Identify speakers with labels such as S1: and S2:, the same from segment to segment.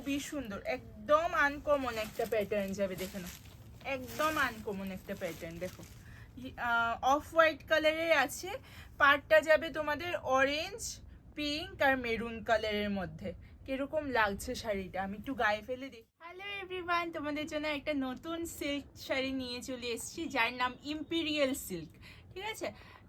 S1: খুবই সুন্দর, একদম আনকমন একটা প্যাটার্ন যাবে, দেখে নাও। একদম আনকমন একটা প্যাটার্ন দেখো। অফ হোয়াইট কালারের আছে পার্টটা যাবে তোমাদের অরেঞ্জ পিঙ্ক আর মেরুন কালারের মধ্যে। কীরকম লাগছে শাড়িটা? আমি একটু গায়ে ফেলে দিই। হ্যালো এভরিওয়ান তোমাদের জন্য একটা নতুন সিল্ক শাড়ি নিয়ে চলে এসেছি, যার নাম ইম্পিরিয়াল সিল্ক ঠিক আছে?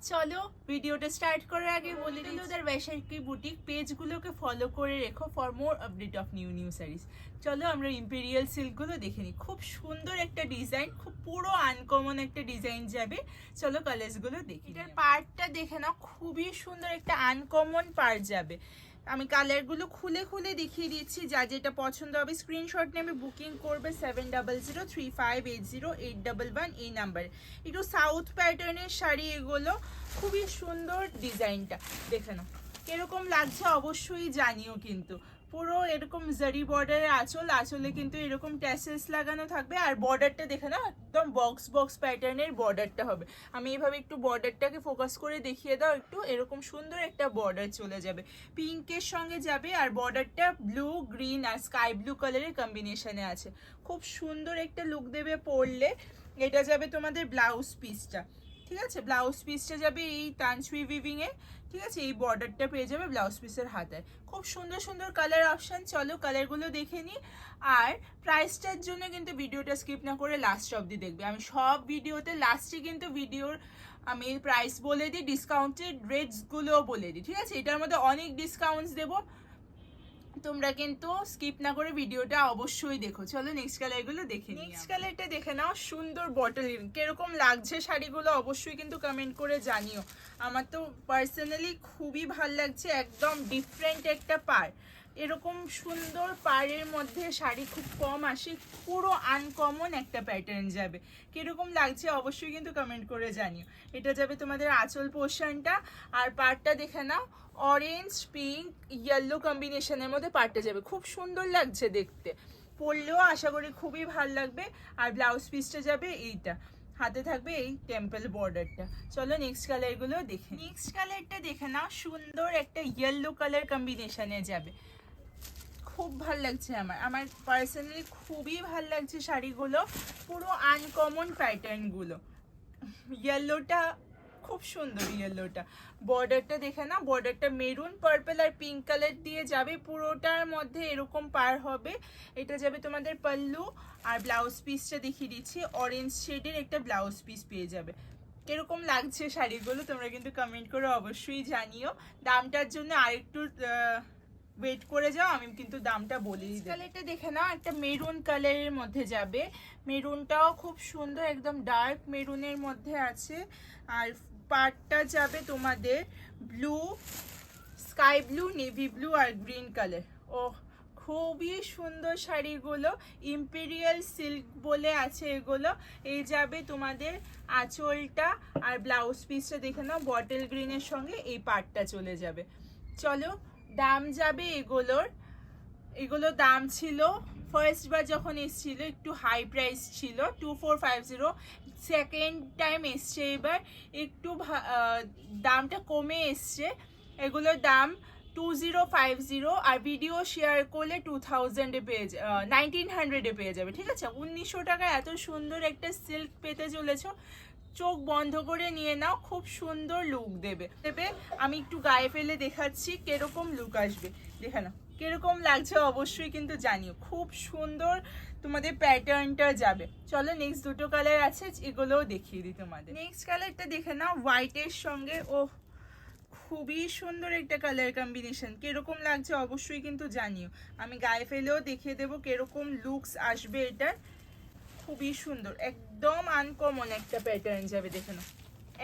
S1: চলো ভিডিওটা স্টার্ট করার আগে বলে দিল ওদের বৈশাখী বুটিক পেজগুলোকে ফলো করে রেখো for more update of new new series চলো আমরা ইম্পেরিয়াল সিল্কগুলো দেখে নিই। খুব সুন্দর একটা ডিজাইন খুব পুরো আনকমন একটা ডিজাইন যাবে। চলো কালার্সগুলো দেখি এটার পার্টটা দেখে নাও খুবই সুন্দর একটা আনকমন পার্ট যাবে। আমি কালারগুলো খুলে খুলে দেখিয়ে দিচ্ছি। যা যেটা পছন্দ হবে স্ক্রিনশট নেবে বুকিং করবে seven double zero three five eight zero eight double one এই নাম্বার একটু সাউথ প্যাটার্নের শাড়ি এগুলো, খুবই সুন্দর ডিজাইনটা দেখে নাও। কীরকম লাগছে অবশ্যই জানিও কিন্তু। পুরো এরকম জারি বর্ডারের আঁচল, আঁচলে কিন্তু এরকম ট্যাসেলস লাগানো থাকবে আর বর্ডারটা দেখে না একদম বক্স বক্স প্যাটার্নের বর্ডারটা হবে। আমি এভাবে একটু বর্ডারটাকে ফোকাস করে দেখিয়ে দাও একটু, এরকম সুন্দর একটা বর্ডার চলে যাবে। পিঙ্কের সঙ্গে যাবে আর বর্ডারটা ব্লু গ্রিন আর স্কাই ব্লু কালারের কম্বিনেশনে আছে। খুব সুন্দর একটা লুক দেবে পরলে, এটা যাবে তোমাদের ব্লাউজ পিসটা ঠিক আছে? ব্লাউজ পিসটা যাবে এই উইভিং এ, ঠিক আছে? এই বর্ডারটা পেয়ে যাবে ব্লাউজ পিসের হাতে। খুব সুন্দর সুন্দর কালার অপশন চলো কালারগুলো দেখে নিই আর প্রাইসটার জন্য কিন্তু ভিডিওটা স্কিপ না করে লাস্ট অবধি দেখবে। আমি সব ভিডিওতে লাস্টে কিন্তু ভিডিওর আমি প্রাইস বলে দিই ডিসকাউন্টেড রেটসগুলোও বলে দিই। ঠিক আছে? এটার মধ্যে অনেক ডিসকাউন্টস দেবো। তোমরা কিন্তু স্কিপ না করে ভিডিওটা অবশ্যই দেখো। চলো নেক্সট কালারগুলো দেখে নেক্সট কালারটা দেখে নাও সুন্দর বটল কীরকম লাগছে শাড়িগুলো অবশ্যই কিন্তু কমেন্ট করে জানিও। আমার তো পার্সোনালি খুবই ভালো লাগছে একদম ডিফারেন্ট একটা পার এরকম সুন্দর পাড়ের মধ্যে শাড়ি খুব কম আসে, পুরো আনকমন একটা প্যাটার্ন যাবে। কীরকম লাগছে অবশ্যই কিন্তু কমেন্ট করে জানিও। এটা যাবে তোমাদের আঁচল পোর্শনটা আর পাড়টা দেখে নাও অরেঞ্জ পিঙ্ক ইয়েলো কম্বিনেশনের মধ্যে পাড়টা যাবে। খুব সুন্দর লাগছে দেখতে। পরলেও আশা করি খুবই ভালো লাগবে, আর ব্লাউজ পিসটা যাবে এইটা। হাতে থাকবে এই টেম্পল বর্ডারটা চলো নেক্সট কালারগুলো দেখে নেক্সট কালারটা দেখে নাও, সুন্দর একটা ইয়েলো কালার কম্বিনেশনে যাবে। খুব ভালো লাগছে আমার। আমার পার্সোনালি খুবই ভালো লাগছে শাড়িগুলো। পুরো আনকমন প্যাটার্নগুলো ইয়েলোটা খুব সুন্দর ইয়েলোটা বর্ডারটা দেখে না বর্ডারটা মেরুন পার্পল আর পিঙ্ক কালার দিয়ে যাবে। পুরোটার মধ্যে এরকম পার হবে। এটা যাবে তোমাদের পাল্লু আর ব্লাউজ পিসটা দেখিয়ে দিচ্ছি। অরেঞ্জ শেডের একটা ব্লাউজ পিস পেয়ে যাবে। কীরকম লাগছে শাড়িগুলো তোমরা কিন্তু কমেন্ট করে অবশ্যই জানিও। দামটার জন্য আরেকটু ওয়েট করে যাও, আমি কিন্তু দামটা বলে কালারটা দেখে নাও, একটা মেরুন কালারের মধ্যে যাবে। মেরুনটাও খুব সুন্দর, একদম ডার্ক মেরুনের মধ্যে আছে। আর পার্টটা যাবে তোমাদের blue sky blue navy blue আর গ্রিন কালার ও খুবই সুন্দর শাড়িগুলো। ইম্পেরিয়াল সিল্ক বলে আছে এগুলো। এই যাবে তোমাদের আঁচলটা আর ব্লাউজ পিসটা দেখে নাও বটল গ্রিনের সঙ্গে এই পার্টটা চলে যাবে। চলো দাম যাবে এগুলোর। এগুলো দাম ছিল ফার্স্ট বার যখন এসছিল, একটু হাই প্রাইস ছিল two four five zero second time এসছে এবার, একটু দামটা কমে এসছে। এগুলোর দাম টু জিরো ফাইভ জিরো আর ভিডিও শেয়ার করলে টু থাউজেন্ডে পেয়ে নাইনটিন হান্ড্রেডে পেয়ে যাবে, ঠিক আছে? উনিশশো টাকায় এত সুন্দর একটা সিল্ক পেতে চলেছো চোখ বন্ধ করে নিয়ে নাও, খুব সুন্দর লুক দেবে। দেবে, আমি একটু গায়ে ফেলে দেখাচ্ছি কীরকম লুক আসবে। দেখে নাও, কীরকম লাগছে অবশ্যই কিন্তু জানিও। খুব সুন্দর তোমাদের প্যাটার্নটা যাবে। চলো নেক্সট দুটো কালার আছে, এগুলোও দেখিয়ে দিই তোমাদের। নেক্সট কালারটা দেখে নাও হোয়াইটের সঙ্গে ও খুবই সুন্দর একটা কালার কম্বিনেশন কীরকম লাগছে অবশ্যই কিন্তু জানিও। আমি গায়ে ফেলেও দেখিয়ে দেবো কীরকম লুকস আসবে এটার। খুবই সুন্দর, একদম আনকমন একটা প্যাটার্ন যাবে দেখে নাও।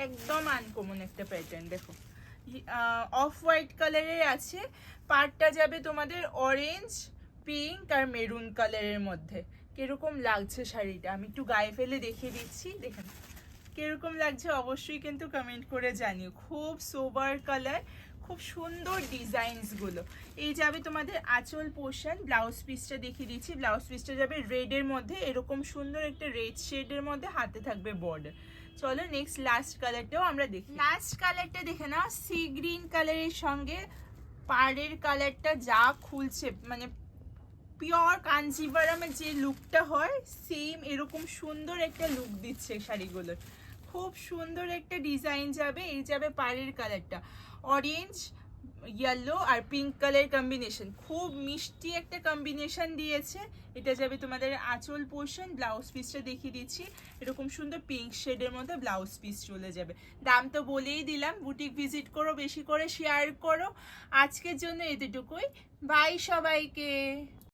S1: একদম আনকমন একটা প্যাটার্ন দেখো। অফ হোয়াইট কালারের আছে পার্টটা যাবে তোমাদের অরেঞ্জ পিঙ্ক আর মেরুন কালারের মধ্যে। কীরকম লাগছে শাড়িটা? আমি একটু গায়ে ফেলে দেখিয়ে দিচ্ছি, দেখে নাও। কীরকম লাগছে অবশ্যই কিন্তু কমেন্ট করে জানিও। খুব সোবার কালার খুব সুন্দর ডিজাইনসগুলো। এই যাবে তোমাদের আঁচল পোর্শন ব্লাউজ পিসটা দেখিয়ে দিচ্ছি। ব্লাউজ পিসটা যাবে রেডের মধ্যে, এরকম সুন্দর একটা রেড শেডের মধ্যে হাতে থাকবে বর্ডার চলো নেক্সট লাস্ট কালারটাও আমরা দেখি। লাস্ট কালারটা দেখে নাও সি গ্রিন কালারের সঙ্গে পাড়ের কালারটা যা খুলছে মানে পিওর কাঞ্জিভারামের যে লুকটা হয় সেম এরকম সুন্দর একটা লুক দিচ্ছে শাড়িগুলোর খুব সুন্দর একটা ডিজাইন যাবে, এই যাবে পাড়ের কালারটা অরেঞ্জ ইয়েলো আর পিঙ্ক কালার কম্বিনেশন খুব মিষ্টি একটা কম্বিনেশন দিয়েছে। এটা যাবে তোমাদের আঁচল পোর্শন ব্লাউজ পিসটা দেখিয়ে দিচ্ছি। এরকম সুন্দর পিঙ্ক শেডের মধ্যে ব্লাউজ পিস চলে যাবে। দাম তো বলেই দিলাম। বুটিক ভিজিট করো, বেশি করে শেয়ার করো। আজকের জন্য এতটুকুই। বাই সবাইকে।